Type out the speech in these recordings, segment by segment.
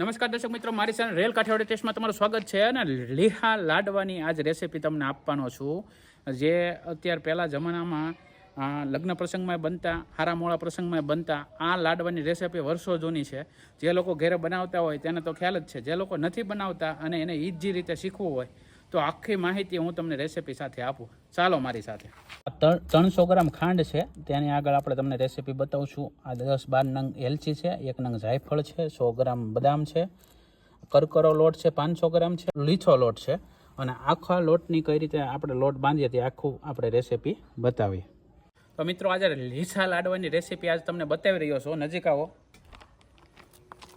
નમસ્કાર દર્શક મિત્રો, મારી સાથે રેલ કાઠિયાવાડી ટેસ્ટમાં તમારું સ્વાગત છે અને લીહા લાડવાની આજ રેસીપી તમને આપવાનો છું. જે અત્યાર પહેલાં જમાનામાં લગ્ન પ્રસંગમાં બનતા, હારા મોળા પ્રસંગમાં બનતા, આ લાડવાની રેસીપી વર્ષો જૂની છે. જે લોકો ઘરે બનાવતા હોય, તેને તો ખ્યાલ જ છે. જે લોકો નથી બનાવતા અને એને ઈજી રીતે શીખવું હોય તો આખી માહિતી હું તમને રેસીપી સાથે આપું. ચાલો મારી સાથે. ત્રણસો ગ્રામ ખાંડ છે તેની આગળ આપણે તમને રેસીપી બતાવશું. આ દસ બાર નંગ એલચી છે એક નંગ જાયફળ છે સો ગ્રામ બદામ છે કરકરો લોટ છે પાંચસો ગ્રામ છે લીછો લોટ છે. અને આખા લોટની કઈ રીતે આપણે લોટ બાંધીએ તે આખું આપણે રેસીપી બતાવીએ. તો મિત્રો આજે લીસા લાડવાની રેસીપી આજ તમને બતાવી રહ્યો છું. નજીક આવો.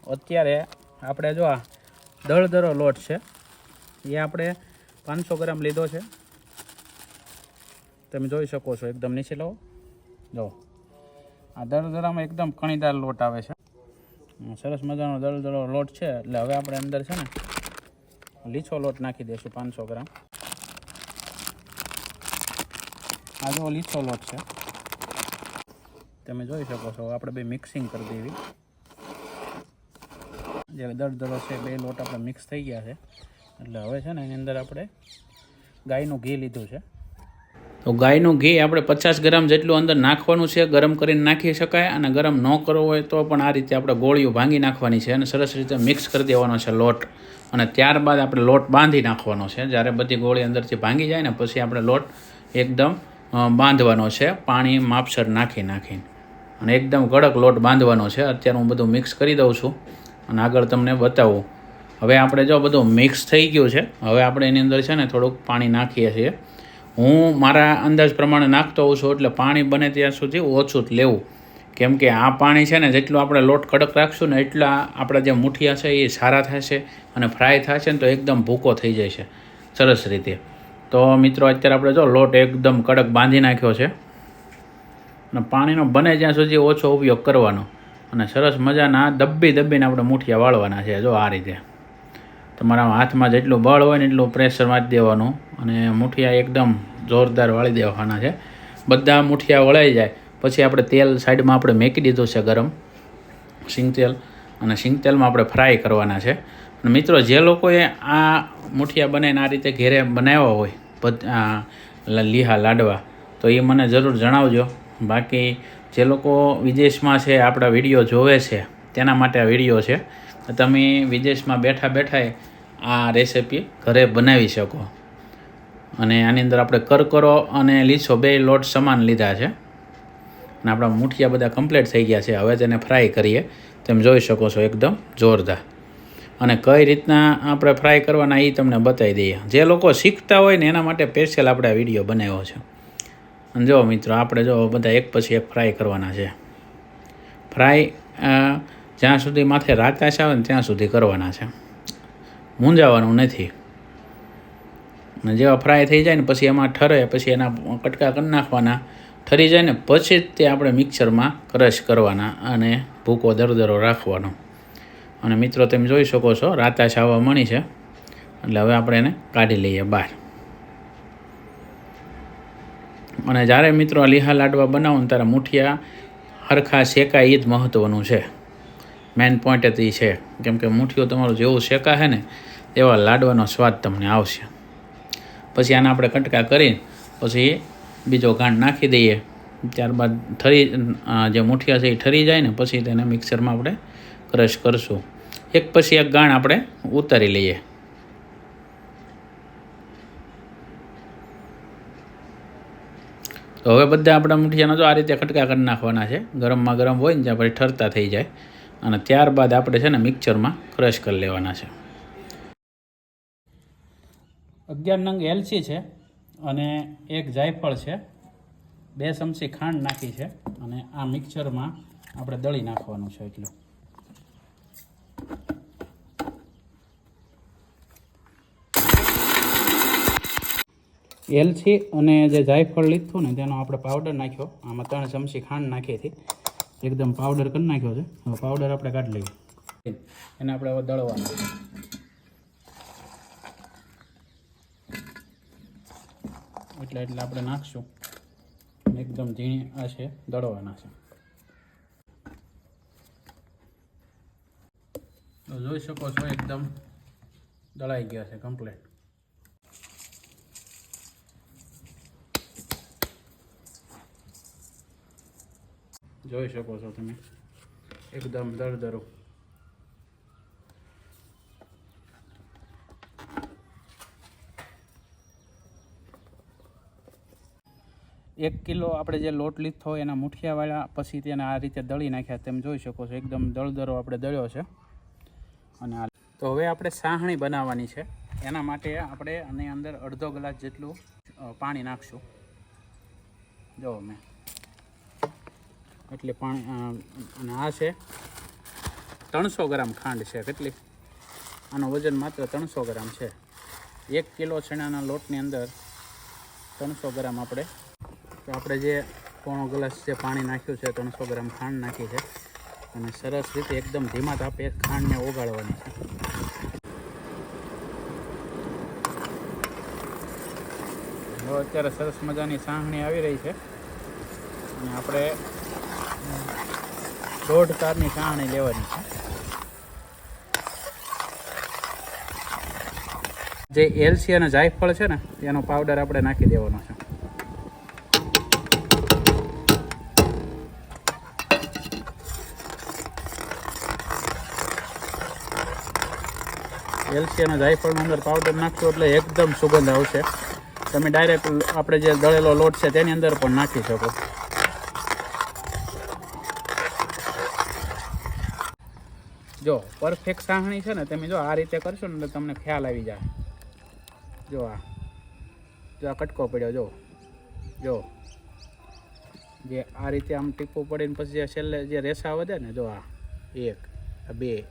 અત્યારે આપણે જો આ દળદરો લોટ છે એ આપણે પાંચસો ગ્રામ લીધો છે. તમે જોઈ શકો છો, એકદમ નીચે લો. જો. આ દળદરામાં એકદમ કણીદાર લોટ આવે છે. સરસ મજાનો દળદળો લોટ છે, એટલે હવે આપણે અંદર છે ને લીછો લોટ નાખી દઈશું, પાંચસો ગ્રામ. આ જો લીછો લોટ છે. તમે જોઈ શકો છો, આપણે બે મિક્સિંગ કરી દેવી. જે દળદરો છે, બે લોટ આપણે મિક્સ થઈ ગયા છે. એટલે હવે છે ને એની અંદર આપણે ગાયનું ઘી લીધું છે. તો ગાયનું ઘી આપણે પચાસ ગ્રામ જેટલું અંદર નાખવાનું છે, ગરમ કરીને નાખી શકાય અને ગરમ ન કરવો હોય તો પણ આ રીતે આપણે ગોળીઓ ભાંગી નાખવાની છે અને સરસ રીતે મિક્સ કરી દેવાનો છે લોટ. અને ત્યારબાદ આપણે લોટ બાંધી નાખવાનો છે. જ્યારે બધી ગોળી અંદરથી ભાંગી જાય ને પછી આપણે લોટ એકદમ બાંધવાનો છે, પાણી માપસર નાખી નાખીને. અને એકદમ કડક લોટ બાંધવાનો છે. અત્યારે હું બધું મિક્સ કરી દઉં છું. અને આગળ તમને બતાવું. હવે આપણે જો બધું મિક્સ થઈ ગયું છે, હવે આપણે એની અંદર છે ને થોડુંક પાણી નાખીએ છીએ. હું મારા અંદાજ પ્રમાણે નાખતો હોઉં છું, એટલે પાણી બને ત્યાં સુધી ઓછું જ લેવું. કેમ કે આ પાણી છે ને, જેટલું આપણે લોટ કડક રાખશું ને એટલા આપણા જે મુઠિયા છે એ સારા થશે અને ફ્રાય થશે ને તો એકદમ ભૂકો થઈ જશે. સરસ રીતે. તો મિત્રો, અત્યારે આપણે જો લોટ એકદમ કડક બાંધી નાખ્યો છે. અને પાણીનો બને જ્યાં સુધી ઓછો ઉપયોગ કરવાનો. અને સરસ મજાના દબ્બી દબ્બીને આપણે મુઠિયા વાળવાના છે, જો આ રીતે. તમારા હાથમાં જેટલું બળ હોય ને એટલું પ્રેશર મારી દેવાનું. અને મુઠિયા એકદમ જોરદાર વાળી દેવાના છે. બધા મુઠિયા વળાઈ જાય. પછી આપણે તેલ સાઈડમાં આપણે મેકી દીધું છે ગરમ સિંગ તેલ અને સિંગ તેલમાં આપણે ફ્રાય કરવાના છે. અને મિત્રો, જે લોકોએ આ મુઠિયા બનાવીને આ રીતે ઘેરે બનાવ્યા હોય લીહા, લાડવા, તો એ મને જરૂર જણાવજો. બાકી જે લોકો વિદેશમાં છે, આપણા વીડિયો જોવે છે, તેના માટે આ વીડિયો છે. તમે વિદેશમાં બેઠા બેઠા આ રેસીપી ઘરે બનાવી શકો. અને આની અંદર આપણે કરકરો અને લીસો બે લોટ સમાન લીધા છે. અને આપણા મૂઠિયા બધા કમ્પ્લીટ થઈ ગયા છે. હવે તેને ફ્રાય કરીએ. તેમ જોઈ શકો છો એકદમ જોરદાર. અને કઈ રીતના આપણે ફ્રાય કરવાના એ તમને બતાવી દઈએ. જે લોકો શીખતા હોય ને એના માટે સ્પેશિયલ આપણે આ વીડિયો બનાવ્યો છે. અને જો મિત્રો, આપણે જો બધા એક પછી એક ફ્રાય કરવાના છે. ફ્રાય જ્યાં સુધી માથે રાતાશ આવે ને ત્યાં સુધી કરવાના છે. મૂંઝાવાનું નથી. અને જેવા ફ્રાય થઈ જાય ને પછી એમાં ઠરે, પછી એના કટકા કરી નાખવાના. ઠરી જાય ને પછી જ તે આપણે મિક્સરમાં ક્રશ કરવાના અને ભૂકો દરદરો રાખવાનો. અને મિત્રો તમે જોઈ શકો છો રાતાશ આવવા મળી છે. એટલે હવે આપણે એને કાઢી લઈએ બહાર. અને જ્યારે મિત્રો લીહા લાડવા બનાવો ને ત્યારે મુઠિયા, હરખા શેકાય એ જ મહત્ત્વનું છે. મેઇન પોઈન્ટ જ એ છે. કેમ કે મુઠિયો તમારું જેવું શેકાશે ને, એવા લાડવાનો સ્વાદ તમને આવશે. પછી આને આપણે કટકા કરી પછી બીજો ગાંઠ નાખી દઈએ. ત્યારબાદ ઠરી જે મુઠિયા છે એ ઠરી જાય ને, પછી તેને મિક્સરમાં આપણે ક્રશ કરશું. એક પછી એક ગાણ આપણે ઉતારી લઈએ. તો હવે બધા આપણા મુઠિયાના જો આ રીતે કટકા કરી નાખવાના છે. ગરમમાં ગરમ હોય ને ત્યાં પછી ઠરતા થઈ જાય. અને ત્યારબાદ આપણે છે ને મિક્સરમાં ક્રશ કરી લેવાના છે. અગિયાર નંગ એલચી છે અને એક જાયફળ છે. બે ચમચી ખાંડ નાખી છે અને આ મિક્સરમાં આપણે દળી નાખવાનું છે એટલું. એલચી અને જે જાયફળ લીધું ને તેનો આપણે પાવડર નાખ્યો. આમાં ત્રણ ચમચી ખાંડ નાખી હતી. એકદમ પાવડર કરી નાખ્યો છે. હવે પાવડર આપણે કાઢી લઈએ. એને આપણે હવે દળવાનું. એટલે એટલે આપણે નાખશું. એકદમ ઝીણી આ છે, દળવાના છે. જોઈ શકો છો, એકદમ દળાઈ ગયા છે કમ્પ્લેટ જોઈ શકો છો તમે. એકદમ દરદરો એક કિલો આપણે જે લોટ લીધો એના મુઠિયાવાળા, પછી તેને આ રીતે દળી નાખ્યા, તેમ જોઈ શકો છો. એકદમ દળદરો આપણે દળ્યો છે. અને તો હવે આપણે સાહણી બનાવવાની છે. એના માટે આપણે આની અંદર અડધો ગ્લાસ જેટલું પાણી નાખશું. જો, મેં એટલે પાણી અને આ છે ત્રણસો ગ્રામ ખાંડ છે કેટલી? આનું વજન માત્ર ત્રણસો ગ્રામ છે. એક કિલો ચણાના લોટની અંદર ત્રણસો ગ્રામ આપણે, તો આપણે જે પોણો ગ્લાસ જે પાણી નાખ્યું છે, ત્રણસો ગ્રામ ખાંડ નાખી છે. અને સરસ રીતે એકદમ ધીમા તાપે ખાંડને ઓગાળવાની છે. અત્યારે સરસ મજાની સાહણી આવી રહી છે. અને આપણે દોઢ તારની કાણી લેવાની છે. જે એલસી અને જાયફળ છે ને, એનો પાવડર આપણે નાખી દેવાનો છે. એલસી અને જાયફળનો અંદર પાવડર નાખ્યો એટલે એકદમ સુગંધ આવશે. તમે ડાયરેક્ટ આપણે જે દળેલો લોટ છે તેની અંદર પણ નાખી શકો. જો પરફેક્ટ સાહણી છે ને, તમે જો આ રીતે કરશો ને એટલે તમને ખ્યાલ આવી જાય. જો આ જો આ કટકો પડ્યો, જો જો. જે આ રીતે આમ ટીપું પડીને પછી જે છેલ્લે જે રેસા વધે ને, જો આ, એક, આ બે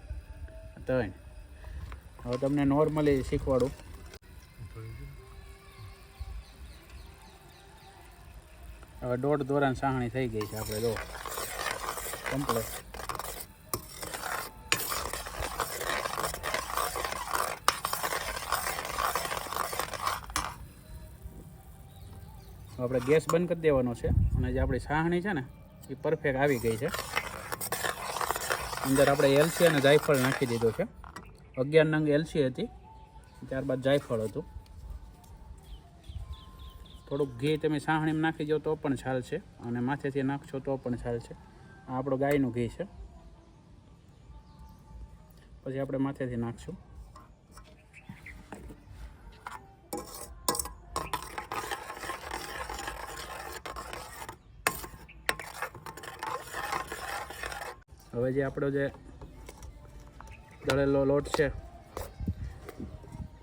ત્રણ. હવે તમને નોર્મલી શીખવાડું. હવે દોઢ દોરાન સાહણી થઈ ગઈ છે આપણે, જો. કમ્પ્લેટ આપણે ગેસ બંધ કરી દેવાનો છે અને જે આપણી સાહણી છે ને, એ પરફેક્ટ આવી ગઈ છે. અંદર આપણે એલસી અને જાયફળ નાખી દીધો છે. અગિયાર નંગ એલસી હતી, ત્યારબાદ જાયફળ હતું. થોડુંક ઘી તમે સાહણીમાં નાખી દો તો પણ ચાલશે અને માથેથી નાખશો તો પણ ચાલશે. આ આપણું ગાયનું ઘી છે. પછી આપણે માથેથી નાખશું. હવે જે આપણો જે દળેલો લોટ છે,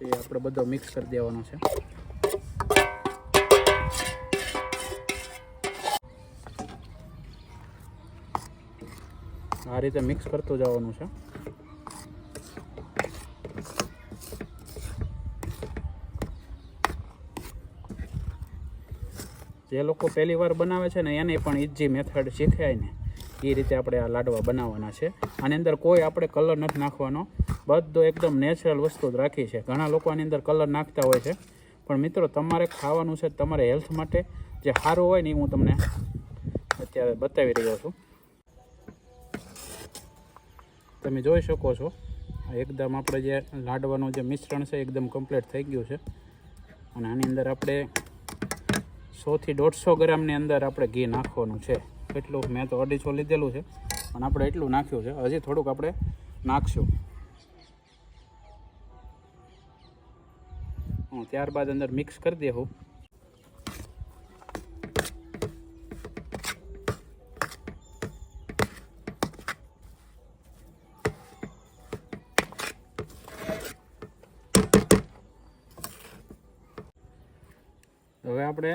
એ આપણે બધો મિક્સ કરી દેવાનો છે. આ રીતે મિક્સ કરતું જવાનું છે. જે લોકો પહેલી વાર બનાવે છે ને, એને પણ ઇઝી મેથડ શીખાય ને એ રીતે આપણે આ લાડવા બનાવવાના છે. આની અંદર કોઈ આપણે કલર નથી નાખવાનો. બધો એકદમ નેચરલ વસ્તુ જ રાખી છે. ઘણા લોકો આની અંદર કલર નાખતા હોય છે. પણ મિત્રો, તમારે ખાવાનું છે તમારે હેલ્થ માટે. જે સારું હોય ને એ હું તમને અત્યારે બતાવી રહ્યો છું. તમે જોઈ શકો છો એકદમ આપણે જે લાડવાનું જે મિશ્રણ છે એકદમ કમ્પ્લીટ થઈ ગયું છે. અને આની અંદર આપણે સોથી દોઢસો ગ્રામની અંદર આપણે ઘી નાખવાનું છે. એટલું મેં તો અઢીસો લીધેલું છે. પણ આપણે એટલું નાખ્યું છે. હજી થોડુંક આપણે નાખશું. ત્યારબાદ અંદર મિક્સ કરી દેવું હવે આપણે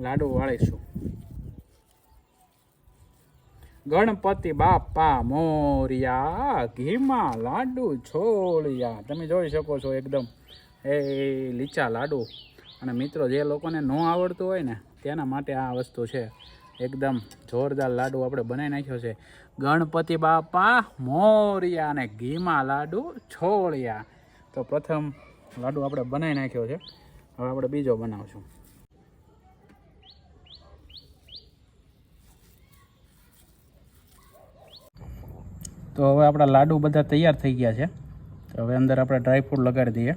લાડુ વાળીશું. ગણપતિ બાપા મોરિયા, ઘીમાં લાડુ છોડ્યા તમે જોઈ શકો છો એકદમ એ લીચા લાડુ. અને મિત્રો, જે લોકોને ન આવડતું હોય ને, તેના માટે આ વસ્તુ છે. એકદમ જોરદાર લાડુ આપણે બનાવી નાખ્યો છે. ગણપતિ બાપા મોર્યા અને ઘીમાં લાડુ છોડિયા તો પ્રથમ લાડુ આપણે બનાવી નાખ્યો છે. હવે આપણે બીજો બનાવશું. તો હવે આપણા લાડુ બધા તૈયાર થઈ ગયા છે. તો હવે અંદર આપણે ડ્રાયફ્રૂટ લગાડી દઈએ.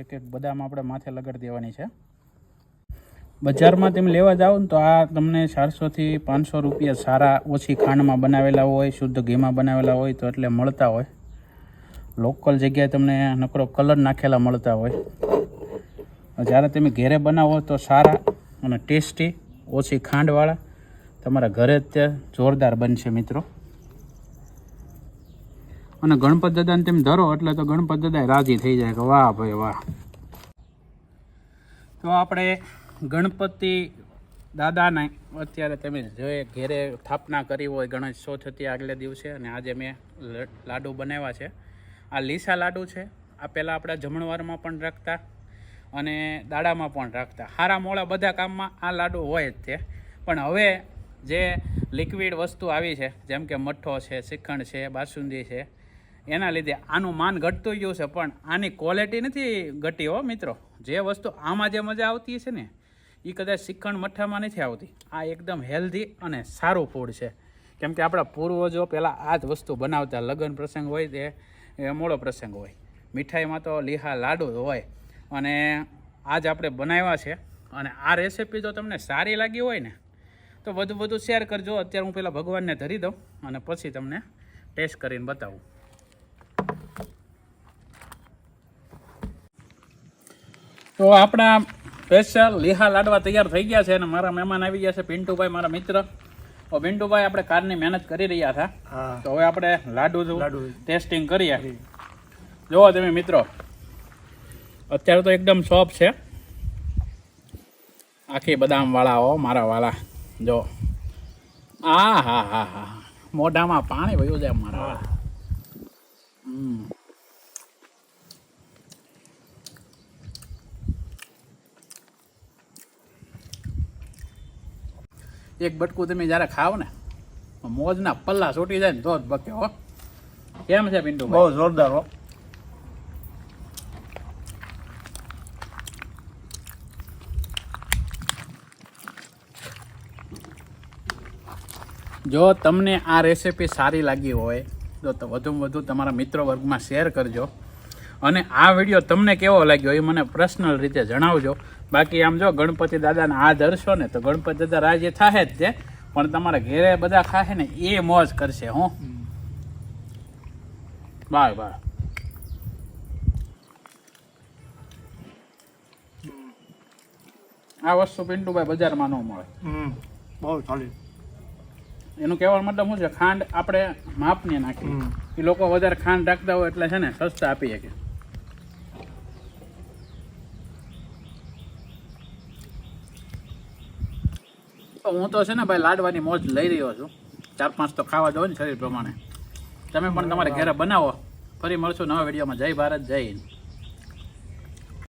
એક એક બદામ આપણે માથે લગાડી દેવાની છે. બજારમાં તમે લેવા જાઓ ને તો આ તમને ચારસોથી પાંચસો રૂપિયા સારા ઓછી ખાંડમાં બનાવેલા હોય, શુદ્ધ ઘીમાં બનાવેલા હોય તો એટલે મળતા હોય. લોકલ જગ્યાએ તમને નકરો કલર નાખેલા મળતા હોય. જ્યારે તમે ઘેરે બનાવો તો સારા અને ટેસ્ટી ઓછી ખાંડવાળા. તમારા ઘરે જ જોરદાર બનશે મિત્રો. અને ગણપત દાદાને તેમ ધરો એટલે તો ગણપત દાદા રાજી થઈ જાય કે વાહ ભાઈ વાહ. તો આપણે ગણપતિ દાદાને અત્યારે તમે જોઈએ, ઘેરે સ્થાપના કરી હોય ગણેશ ચોથથી આગલે દિવસે અને આજે મેં લાડુ બનાવ્યા છે. આ લીસા લાડુ છે. આ પહેલાં આપણા જમણવારમાં પણ રાખતા. અને દાડામાં પણ રાખતા. હારા મોળા બધા કામમાં આ લાડુ હોય જ તે. પણ હવે જે લિક્વિડ વસ્તુ આવી છે, જેમ કે મઠ્ઠો છે, શ્રીખંડ છે, બાસુંદી છે, એના લીધે આનું માન ઘટતું ગયું છે, પણ આની ક્વોલિટી નથી ઘટી હો મિત્રો. જે વસ્તુ આમાં જે મજા આવતી છે ને એ કદાચ શ્રીખંડ મઠ્ઠામાં નથી આવતી. આ એકદમ હેલ્ધી અને સારું ફૂડ છે. કેમ કે આપણા પૂર્વજો પહેલાં આ જ વસ્તુ બનાવતા. લગ્ન પ્રસંગ હોય તે મોડો પ્રસંગ હોય. મીઠાઈમાં તો લીહા લાડુ હોય. અને આજ આપણે બનાવ્યા છે. અને આ રેસીપી જો તમને સારી લાગી હોય ને તો વધુ વધુ શેર કરજો. અત્યારે હું પહેલાં ભગવાનને ધરી દઉં અને પછી તમને ટેસ્ટ કરીને બતાવું. તો આપણા સ્પેશિયલ લીહા લાડવા તૈયાર થઈ ગયા છે અને મારા મહેમાન આવી ગયા છે પિન્ટુભાઈ મારા મિત્ર. તો પિન્ટુભાઈ આપણે કારની મહેનત કરી રહ્યા હતા. તો હવે આપણે લાડુ લાડુ. ટેસ્ટિંગ કરીએ. જુઓ તમે મિત્રો. અત્યારે તો એકદમ સોફ્ટ છે. આખી બદામ વાળા હો મારા વાળા જો. આ હા હા હા. મોઢામાં પાણી વયું જાય મારા વાળા એક બટકું તમે જ્યારે ખાવ ને મોજના પલ્લા છૂટી જાય ને તો જ બકે હો. કેમ છે પિન્ટુ બહુ જોરદાર હો. જો તમને આ રેસીપી સારી લાગી હોય, તો વધુમાં વધુ તમારા મિત્રો વર્ગમાં શેર કરજો. અને આ વીડિયો તમને કેવો લાગ્યો એ મને પર્સનલ રીતે જણાવજો. બાકી આમ જો ગણપતિ દાદાને આ ધરશો ને, તો ગણપતિ દાદા રાજી થાહે જ છે પણ તમારા ઘેરે બધા ખાશે ને એ મોજ કરશે, હું. Bye bye. આ વસ્તુ પિન્ટુભાઈ બજારમાં ન મળે. બહુ સારી એનું કહેવાનો મતલબ શું છે? ખાંડ આપણે માપને નાખી એ લોકો વધારે ખાંડ રાખતા હોય એટલે છે ને સસ્તા આપી શકે. હું તો છે ને ભાઈ લાડવાની મોજ લઈ રહ્યો છું. ચાર પાંચ તો ખાવા જવું ને શરીર પ્રમાણે. તમે પણ તમારે ઘરે બનાવો. ફરી મળશું નવા વિડીયોમાં. જય ભારત જય હિન્દ.